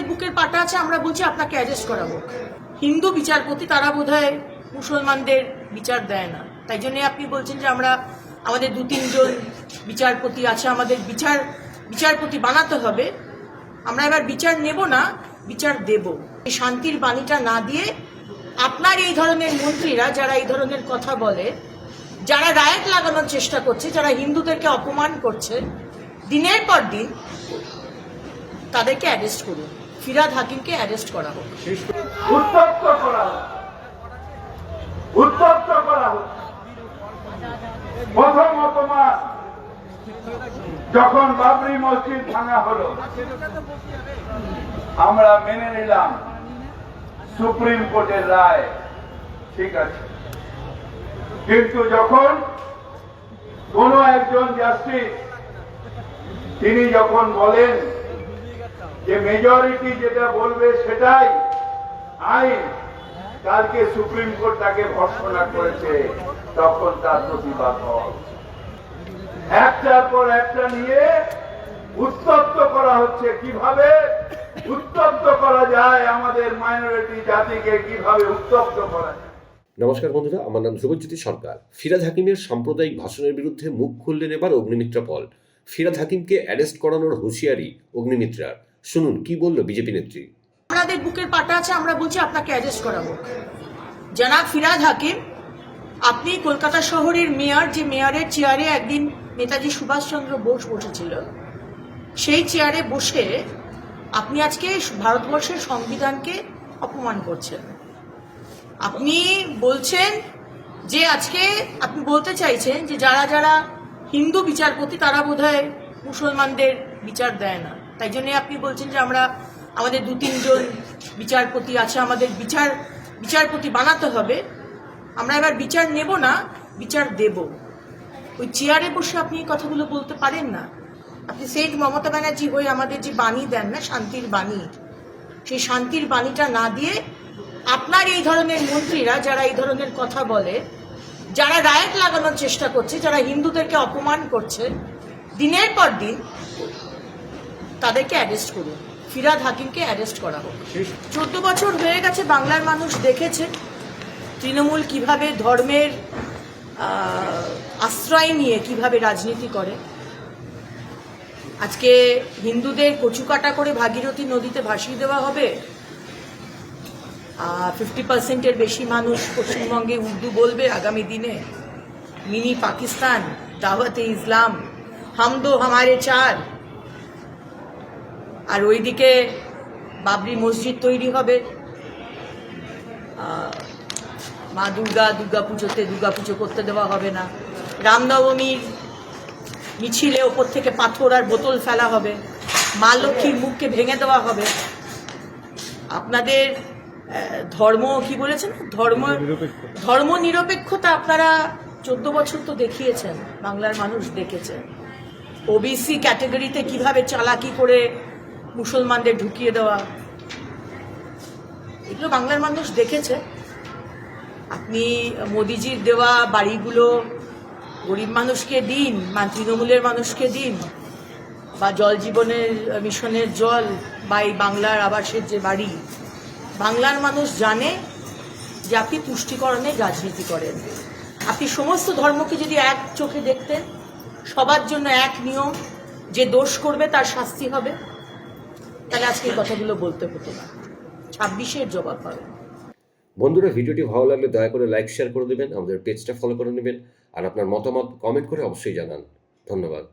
আমাদের বুকের পাটা আছে, আমরা বলছি আপনাকে অ্যারেস্ট করাবো। হিন্দু বিচারপতি, তারা বোধহয় মুসলমানদের বিচার দেয় না। তাই জন্য আপনি বলছেন যে আমরা, আমাদের দু তিনজন বিচারপতি আছে, আমাদের বিচার, বিচারপতি বানাতে হবে। আমরা এবার বিচার নেব না, বিচার দেব। এই শান্তির বাণীটা না দিয়ে আপনার এই ধরনের মন্ত্রীরা যারা এই ধরনের কথা বলে, যারা রায়ত লাগানোর চেষ্টা করছে, যারা হিন্দুদেরকে অপমান করছে, দিনের পর দিন তাদেরকে অ্যারেস্ট করুন। ফিরাদ হাকিমকে অ্যারেস্ট করা হোক উত্তপ্ত করা। উত্তপ্ত করা হোক। প্রথম তোমার যখন বাবরি মসজিদ ভাঙা হলো, আমরা মেনে নিলাম সুপ্রিম কোর্টের রায় ঠিক আছে কিন্তু যখন কোন একজন জাস্টিস, তিনি যখন বলেন যে মেজরিটি যেটা বলবে সেটাই আইন। কালকে সুপ্রিম কোর্ট তাকে ভর্সনা করেছে, তখন তার প্রতিবাদ হওয়া একটার পর একটা নিয়ে উত্তপ্ত করা হচ্ছে। কীভাবে উত্তপ্ত করা যায়, আমাদের মাইনরিটি জাতিকে কীভাবে উত্তপ্ত করা যায়? নমস্কার বন্ধুরা, আমার নাম ধ্রুবজ্যোতি সরকার। ফিরাজ হাকিমের সাম্প্রদায়িক ভাষণের বিরুদ্ধে মুখ খুললেন এবার অগ্নিমিত্রা পল। ফিরাজ হাকিমকে অ্যারেস্ট করানোর হুঁশিয়ারি অগ্নিমিত্রার। শুনুন, কি বলল বিজেপি নেত্রী? আমাদের বুকের পাটা আছে, আমরা বলছি আপনাকে অ্যারেস্ট করা হোক জনাব ফিরাদ হাকিম, আপনি কলকাতা শহরের মেয়র যে মেয়রের চেয়ারে একদিন নেতাজি সুভাষচন্দ্র বোস বসেছিল, সেই চেয়ারে বসে আপনি আজকে ভারতবর্ষের সংবিধানকে অপমান করছেন। আপনি বলছেন যে আজকে আপনি বলতে চাইছেন যে যারা যারা হিন্দু বিচারপতি, তারা বোধহয় মুসলমানদের বিচার দেয় না। তাই জন্য আপনি বলছেন যে আমরা আমাদের দু, তিনজন বিচারপতি আছে, আমাদের বিচার, বিচারপতি বানাতে হবে। আমরা এবার বিচার নেব না, বিচার দেব। ওই চেয়ারে বসে আপনি এই কথাগুলো বলতে পারেন না। আপনি সেট মমতা ব্যানার্জি হয়ে আমাদের যে বাণী দেন না, শান্তির বাণী, সেই শান্তির বাণীটা না দিয়ে আপনার এই ধরনের মন্ত্রীরা যারা এই ধরনের কথা বলে, যারা রায়ত লাগানোর চেষ্টা করছে, যারা হিন্দুদেরকে অপমান করছে, দিনের পর দিন তাদেরকে অ্যারেস্ট করুন। ফিরাদ হাকিমকে অ্যারেস্ট করা হোক। চোদ্দ বছর হয়ে গেছে বাংলার মানুষ দেখেছে তৃণমূল কীভাবে ধর্মের আশ্রয় নিয়ে কীভাবে রাজনীতি করে। আজকে হিন্দুদের কচুকাটা করে ভাগীরথী নদীতে ভাসিয়ে দেওয়া হবে। ফিফটি পার্সেন্টের বেশি মানুষ পশ্চিমবঙ্গে উর্দু বলবে আগামী দিনে। মিনি পাকিস্তান দাওয়াতে ইসলাম হাম দো হামারে চার। আর ওইদিকে বাবরি মসজিদ তৈরি হবে। মা দুর্গা দুর্গা পুজোতে দুর্গা পুজো করতে দেওয়া হবে না। রামনবমীর মিছিলে ওপর থেকে পাথর আর বোতল ফেলা হবে। মা লক্ষ্মীর মুখকে ভেঙে দেওয়া হবে। আপনাদের ধর্ম কি বলেছেন? ধর্ম ধর্ম নিরপেক্ষতা আপনারা চোদ্দ বছর তো দেখিয়েছেন, বাংলার মানুষ দেখেছে। ওবিসি ক্যাটাগরিতে কীভাবে চালাকি করে মুসলমানদের ঢুকিয়ে দেওয়া। এগুলো বাংলার মানুষ দেখেছে। আপনি মোদিজির দেওয়া বাড়িগুলো গরিব মানুষকে দিন বা তৃণমূলের মানুষকে দিন, বা জল জীবনের মিশনের জল, বা এই বাংলার আবাসের যে বাড়ি। বাংলার মানুষ জানে যে আপনি পুষ্টিকরণের রাজনীতি করেন। আপনি সমস্ত ধর্মকে যদি এক চোখে দেখতেন, সবার জন্য এক নিয়ম, যে দোষ করবে তার শাস্তি হবে। তাহলে আজকে এই কথাগুলো বলতে হতো না। ছাব্বিশের জবাব পাবেন বন্ধুরা, ভিডিওটি ভালো লাগলে দয়া করে লাইক, শেয়ার করে দেবেন, আমাদের পেজটা ফলো করে নেবেন, আর আপনার মতামত কমেন্ট করে অবশ্যই জানান। ধন্যবাদ।